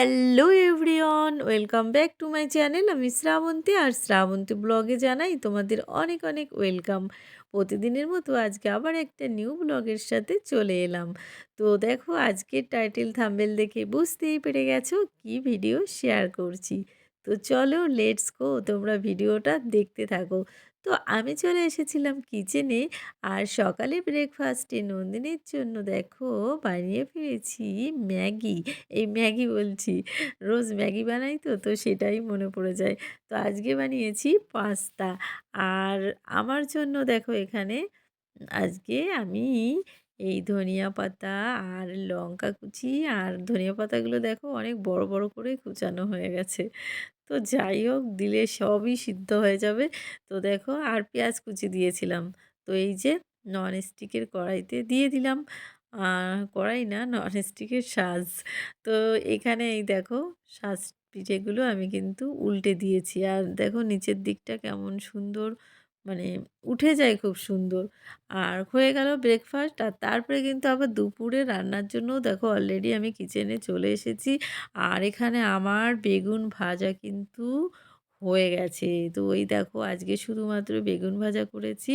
Hello everyone welcome back to my channel. আমি শ্রাবন্তী আর শ্রাবন্তী ব্লগে জানাই তোমাদের অনেক অনেক ওয়েলকাম। প্রতিদিনের মতো আজকে আবার একটা নিউ ব্লগের সাথে চলে এলাম। তো দেখো, আজকের টাইটেল থাম্বেল দেখে বুঝতেই পেরে গেছো কি ভিডিও শেয়ার করছি। তো চলো লেটস গো, তোমরা ভিডিওটা দেখতে থাকো। তো আমি চলে এসেছিলাম কিচেনে আর সকালে ব্রেকফাস্টে নন্দিনীর জন্য দেখো বানিয়ে ফিরেছি ম্যাগি। এই ম্যাগি বলছি, রোজ ম্যাগি বানাই তো তো সেটাই মনে পড়ে যায়। তো আজকে বানিয়েছি পাস্তা। আর আমার জন্য দেখো এখানে, আজকে আমি এই ধনিয়া পাতা আর লঙ্কা কুচি আর ধনিয়া পাতাগুলো দেখো অনেক বড় বড় করে কুচানো হয়ে গেছে। তো যাই হোক, দিলে সবই সিদ্ধ হয়ে যাবে। তো দেখো আর পেঁয়াজ কুচি দিয়েছিলাম। তো এই যে নন স্টিকের কড়াইতে দিয়ে দিলাম। কড়াই না নন স্টিকের সাজ। তো এখানে এই দেখো সাজ পিঠেগুলো আমি কিন্তু উল্টে দিয়েছি। আর দেখো নিচের দিকটা কেমন সুন্দর মানে উঠে যায় খুব সুন্দর। আর হয়ে গেল ব্রেকফাস্ট আর তারপরে কিন্তু আবার দুপুরে রান্নার জন্য দেখো অলরেডি আমি কিচেনে চলে এসেছি। আর এখানে আমার বেগুন ভাজা কিন্তু হয়ে গেছে। তো ওই দেখো আজকে শুধুমাত্র বেগুন ভাজা করেছি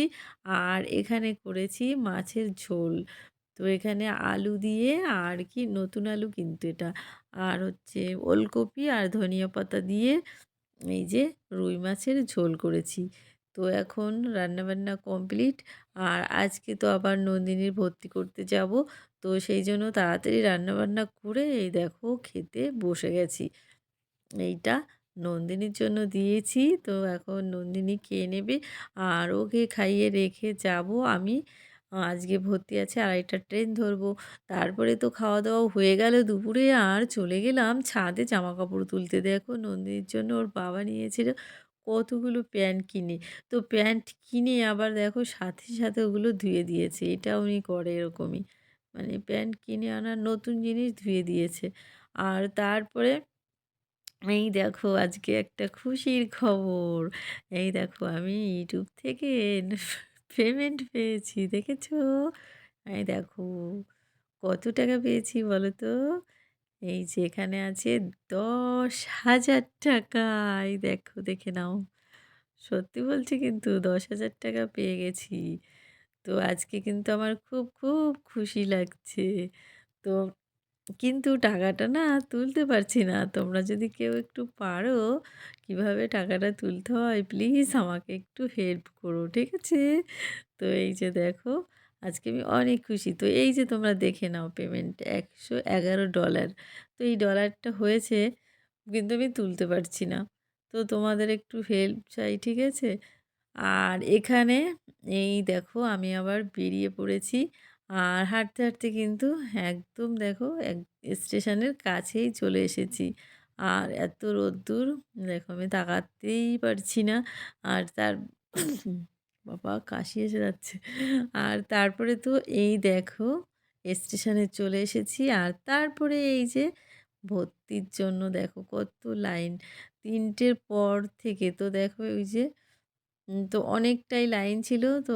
আর এখানে করেছি মাছের ঝোল। তো এখানে আলু দিয়ে আর কি নতুন আলু কিন্তু এটা। আর হচ্ছে ওলকপি আর ধনিয়া পাতা দিয়ে এই যে রুই মাছের ঝোল করেছি। তো এখন রান্নাবান্না কমপ্লিট। আর আজকে তো আবার নন্দিনীর ভর্তি করতে যাব। তো সেই জন্য তাড়াতাড়ি রান্নাবান্না করে এই দেখো খেতে বসে গেছি। এইটা নন্দিনীর জন্য দিয়েছি। তো এখন নন্দিনী খেয়ে নেবে। আর ওকে খাইয়ে রেখে যাব আমি। আজকে ভর্তি আছে আড়াইটা ট্রেন ধরবো। তারপরে তো খাওয়া দাওয়া হয়ে গেল দুপুরে। আর চলে গেলাম ছাদে জামা কাপড় তুলতে। দেখো নন্দিনীর জন্য ওর বাবা নিয়েছিল কতগুলো প্যান্ট কিনে। তো প্যান্ট কিনে আবার দেখো সাথে সাথে ওগুলো ধুয়ে দিয়েছে। এটা উনি করে এরকমই। মানে প্যান্ট কিনে আনার নতুন জিনিস ধুয়ে দিয়েছে। আর তারপরে এই দেখো আজকে একটা খুশির খবর। এই দেখো আমি ইউটিউব থেকে পেমেন্ট পেয়েছি, দেখেছ? এই দেখো, কত টাকা পেয়েছি বলো তো? এই যে এখানে আছে দশ হাজার টাকা। এই দেখো, দেখে নাও। সত্যি বলছি কিন্তু দশ হাজার টাকা পেয়ে গেছি। তো আজকে কিন্তু আমার খুব খুব খুশি লাগছে। তো কিন্তু টাকাটা না তুলতে পারছি না। তোমরা যদি কেউ একটু পারো কীভাবে টাকাটা তুলতে হয়, প্লিজ আমাকে একটু হেল্প করো, ঠিক আছে? তো এই যে দেখো আজকে আমি অনেক খুশি। তো এই যে তোমরা দেখে নাও পেমেন্ট একশো এগারো ডলার তো এই ডলারটা হয়েছে কিন্তু আমি তুলতে পারছি না। তো তোমাদের একটু হেল্প চাই, ঠিক আছে? আর এখানে এই দেখো আমি আবার বেরিয়ে পড়েছি। আর হাঁটতে হাঁটতে কিন্তু একদম দেখো এক স্টেশনের কাছেই চলে এসেছি। আর এত রোদ্দুর, দেখো আমি তাকাতেই পারছি না। আর তার বাবা কাশি এসে যাচ্ছে। আর তারপরে তো এই দেখো, স্টেশনে চলে এসেছি। আর তারপরে এই যে ভর্তির জন্য দেখো কত লাইন। তিনটের পর থেকে তো দেখো ওই যে তো অনেকটাই লাইন ছিল। তো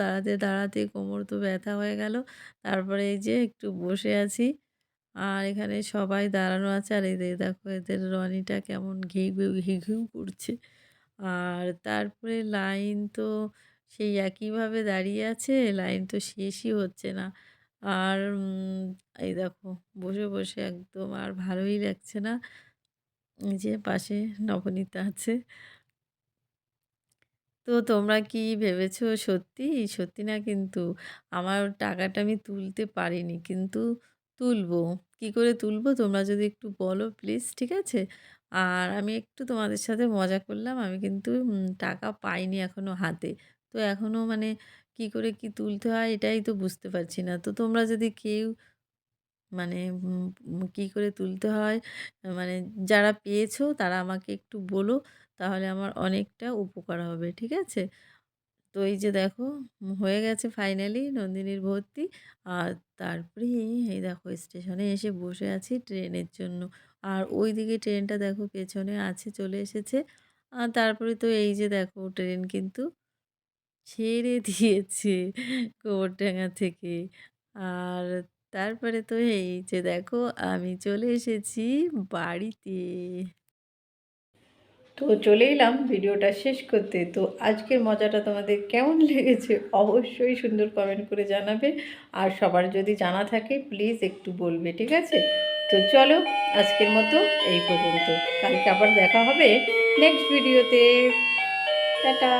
দাঁড়াতে দাঁড়াতে কোমর তো ব্যথা হয়ে গেল। তারপরে এই যে একটু বসে আছি। আর এখানে সবাই দাঁড়ানো আছে। আর এদের দেখো, এদের রনিটা কেমন ঘি ঘি ঘিউ করছে। আর তারপরে লাইন তো সেই একইভাবে দাঁড়িয়ে আছে, লাইন তো শেষই হচ্ছে না আর এই দেখো, বসে বসে একদম আর ভালোই লাগছে না যে পাশে নবনীতা আছে তো তোমরা কি ভেবেছো সত্যি? সত্যি না কিন্তু আমার টাকাটা আমি তুলতে পারিনি। কিন্তু তুলবো। কি করে তুলবো তোমরা যদি একটু বলো প্লিজ, ঠিক আছে? আর আমি একটু তোমাদের সাথে মজা করলাম। আমি কিন্তু টাকা পাইনি এখনও হাতে। তো এখনও মানে কি করে কি তুলতে হয় এটাই তো বুঝতে পারছি না। তো তোমরা যদি কেউ মানে কী করে তুলতে হয় মানে যারা পেয়েছ তারা আমাকে একটু বলো তাহলে আমার অনেকটা উপকার হবে ঠিক আছে তো এই যে দেখো হয়ে গেছে ফাইনালি নন্দিনীর ভর্তি। আর তারপরে এই দেখো স্টেশনে এসে বসে আছি ট্রেনের জন্য। আর ওই দিকে ট্রেনটা দেখো পেছনে আছে, চলে এসেছে। আর তারপরে তো এই যে দেখো ট্রেন কিন্তু ছেড়ে দিয়েছে গোবরডাঙ্গা থেকে। আর তারপরে তো এই যে দেখো আমি চলে এসেছি বাড়িতে। তো চলে এলাম ভিডিওটা শেষ করতে। তো আজকের মজাটা তোমাদের কেমন লেগেছে অবশ্যই সুন্দর কমেন্ট করে জানাবে। আর সবার যদি জানা থাকে প্লিজ একটু বলবে, ঠিক আছে? তো চলো আজকের মতো এই পর্যন্ত। কালকে আবার দেখা হবে নেক্সট ভিডিওতে। টাটা।